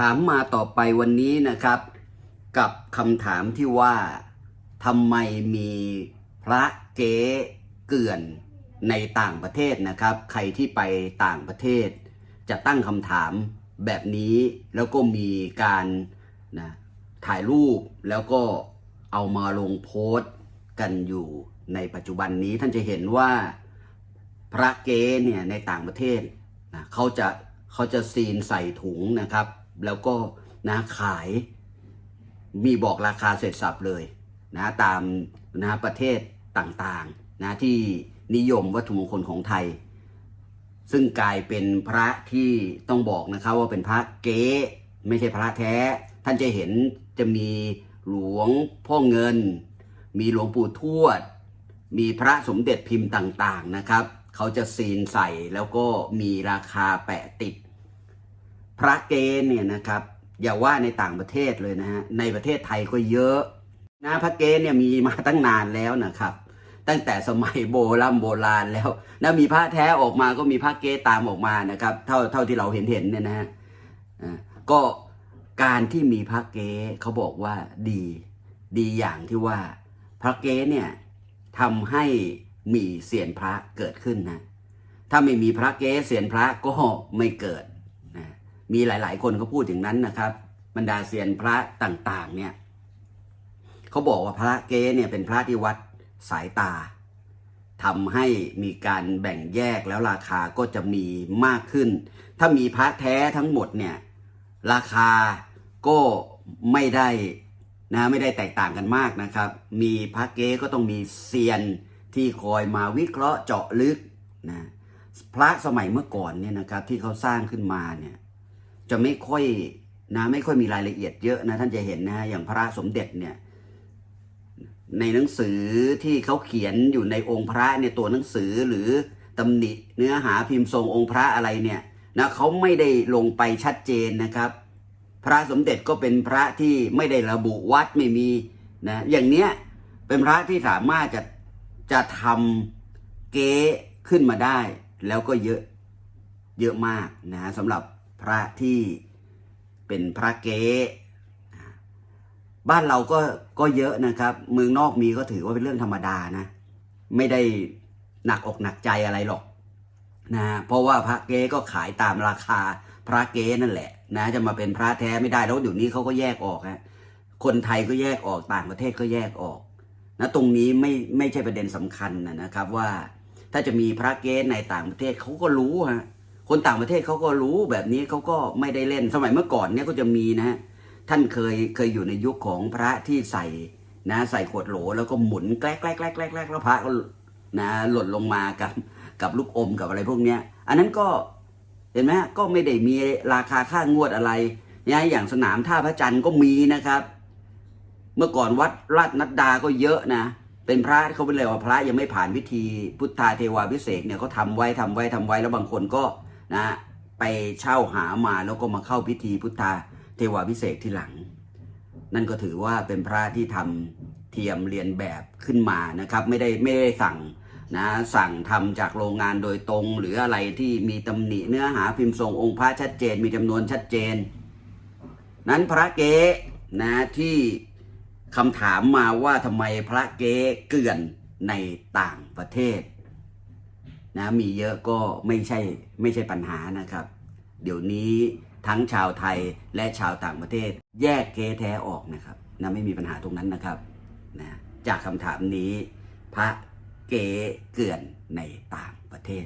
ถามมาต่อไปวันนี้นะครับ กับคำถามที่ว่าทำไมมีพระเก๊เกื่อนในต่างประเทศนะครับ ใครที่ไปต่างประเทศ จะตั้งคำถามแบบนี้แล้วก็มีการนะถ่ายรูปแล้วก็เอามาลงโพสต์กันอยู่ในปัจจุบันนี้ท่านจะเห็นว่าพระเก๊เนี่ยในต่างประเทศนะเขาจะเขาจะซีนใส่ถุงนะครับ แล้วก็นะขายมีบอกราคาเสร็จสับเลยนะตามนะประเทศต่างๆนะที่นิยมวัตถุมงคลของไทย ซึ่งกลายเป็นพระที่ต้องบอกนะครับว่าเป็นพระเก๊ไม่ใช่พระแท้ ท่านจะเห็นจะมีหลวงพ่อเงิน มีหลวงปู่ทวด มีพระสมเด็จพิมพ์ต่างๆนะครับ เขาจะซีนใส่แล้วก็มีราคาแปะติด พระเกณฑ์เนี่ยนะครับ อย่าว่าในต่างประเทศเลยนะฮะในประเทศไทยก็เยอะนะพระเกณฑ์เนี่ยมีมาตั้งนานแล้วนะครับ ตั้งแต่สมัยโบราณโบราณแล้วนะมีพระแท้ออกมาก็มีพระเกตามออกมานะครับ เท่าเท่าที่เราเห็นเห็นเนี่ยนะฮะอ่าก็การที่มีพระเกเขาบอกว่าดีดีอย่างที่ว่า พระเกเนี่ยทำให้มีเสียนพระเกิดขึ้นนะถ้าไม่มีพระเกเสียนพระก็ไม่เกิด มีหลาย ๆ คนเขาพูดอย่างนั้นนะครับ บรรดาเสียนพระต่างๆ เนี่ยเขาบอกว่าพระเกเนี่ยเป็นพระที่วัดสายตาทำให้มีการแบ่งแยกแล้วราคาก็จะมีมากขึ้น ถ้ามีพระแท้ทั้งหมดเนี่ยราคาก็ไม่ได้นะไม่ได้แตกต่างกันมากนะครับ มีพระเก๊ก็ต้องมีเซียนที่คอยมาวิเคราะห์เจาะลึกนะพระสมัยเมื่อก่อนเนี่ยนะครับที่เขาสร้างขึ้นมาเนี่ย จะไม่ค่อยนะไม่ค่อยมีรายละเอียดเยอะนะท่านจะเห็นนะอย่างพระสมเด็จเนี่ย ในหนังสือที่เขาเขียนอยู่ในองค์พระเนี่ยตัวหนังสือหรือตำหนิเนื้อหาพิมพ์ทรงองค์พระอะไรเนี่ยนะเขาไม่ได้ลงไปชัดเจนนะครับ พระสมเด็จก็เป็นพระที่ไม่ได้ระบุวัดไม่มีนะอย่างเนี้ยเป็นพระที่สามารถจะจะทำเก๊ขึ้นมาได้ แล้วก็เยอะเยอะมากนะสำหรับ พระที่เป็นพระเก๊บ้านเราก็ก็เยอะนะครับ เมืองนอกมีก็ถือว่าเป็นเรื่องธรรมดานะ ไม่ได้หนักอกหนักใจอะไรหรอกนะเพราะว่าพระเก๊ก็ขายตามราคาพระเก๊นั่นแหละ นะ จะมาเป็นพระแท้ไม่ได้แล้วเดี๋ยวนี้เขาก็แยกออกฮะคนไทยก็แยกออกต่างประเทศก็แยกออกนะตรงนี้ไม่ไม่ใช่ประเด็นสำคัญนะนะครับว่าถ้าจะมีพระเก๊ในต่างประเทศเขาก็รู้ฮะ คนต่างประเทศเขาก็รู้แบบนี้เขาก็ไม่ได้เล่นสมัยเมื่อก่อนเนี่ยก็จะมีนะฮะท่านเคยเคยอยู่ในยุคของพระที่ใส่นะใส่ขวดโหลแล้วก็หมุนแกล้กแกล้กแกล้กแกล้กแล้วพระก็นะหล่นลงมากับกับลูกอมกับอะไรพวกเนี้ย อันนั้นก็เห็นไหมก็ไม่ได้มีราคาค่างวดอะไรนะอย่างสนามท่าพระจันทร์ก็มีนะครับ เมื่อก่อนวัดราชนัดดาก็เยอะนะ เป็นพระเขาเป็นเลยว่าพระยังไม่ผ่านพิธีพุทธาเทวาพิเศษเนี่ยเขาทำไว้ทำไว้ทำไว้แล้วบางคนก็ นะไปเช่าหามาแล้วก็มาเข้าพิธีพุทธาเทวาพิเศษที่หลัง นั่นก็ถือว่าเป็นพระที่ทำเทียมเรียนแบบขึ้นมานะครับ ไม่ได้ไม่ได้สั่งนะสั่งทำจากโรงงานโดยตรง หรืออะไรที่มีตำหนิเนื้อหาพิมพ์ทรงองค์พระชัดเจน มีจำนวนชัดเจน นั้นพระเก๊นะที่คำถามมาว่าทำไมพระเก๊เกลื่อนในต่างประเทศ นะมีเยอะก็ไม่ใช่ไม่ใช่ปัญหานะครับ เดี๋ยวนี้ทั้งชาวไทยและชาวต่างประเทศ แยกเก๊แท้ออกนะครับนะไม่มีปัญหาตรงนั้นนะครับนะจากคำถามนี้ พระเก๋เกลื่อนในต่างประเทศ